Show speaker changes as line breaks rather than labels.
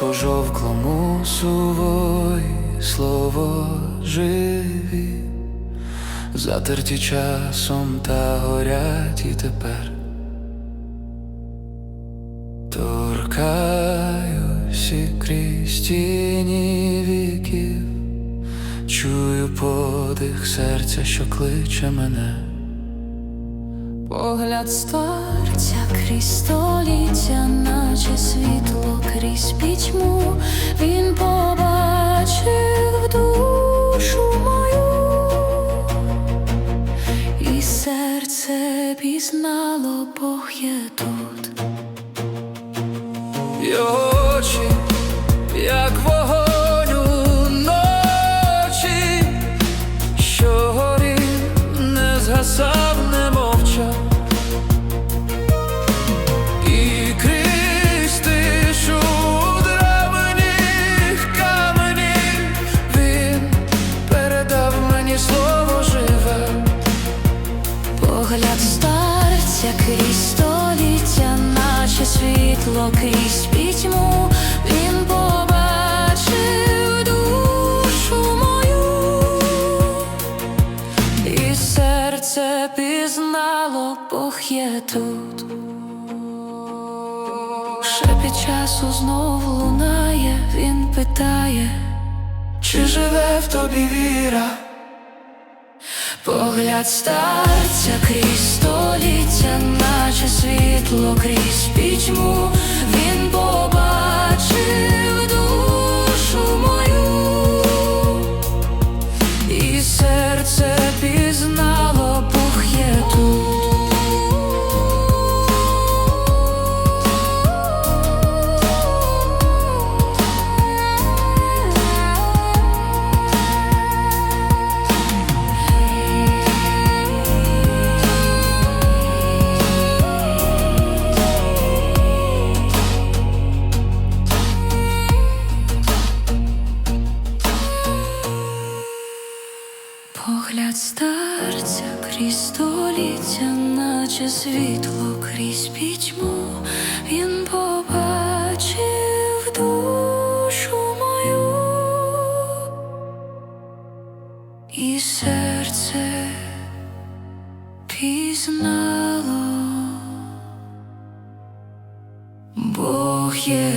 Блеклому сувої слово живі, затерті часом та горять і тепер. Торкаюсь і крізь тіні віків, чую подих серця, що кличе мене.
Погляд старця крізь століття, наче світло крізь пітьму, він побачив душу мою, і серце пізнало Бог є тут.
Його очі, як вогонь у
світло крізь пітьму, він побачив душу мою, і серце пізнало, Бог є тут. Шепіт часу знов лунає, він питає.
Чи живе в тобі віра?
Погляд старця крізь століття, наче світло крізь пітьму, він побачив душу мою, і серце Погляд старця крізь століття, наче світло крізь пітьму, він побачив душу мою, і серце пізнало, Бог є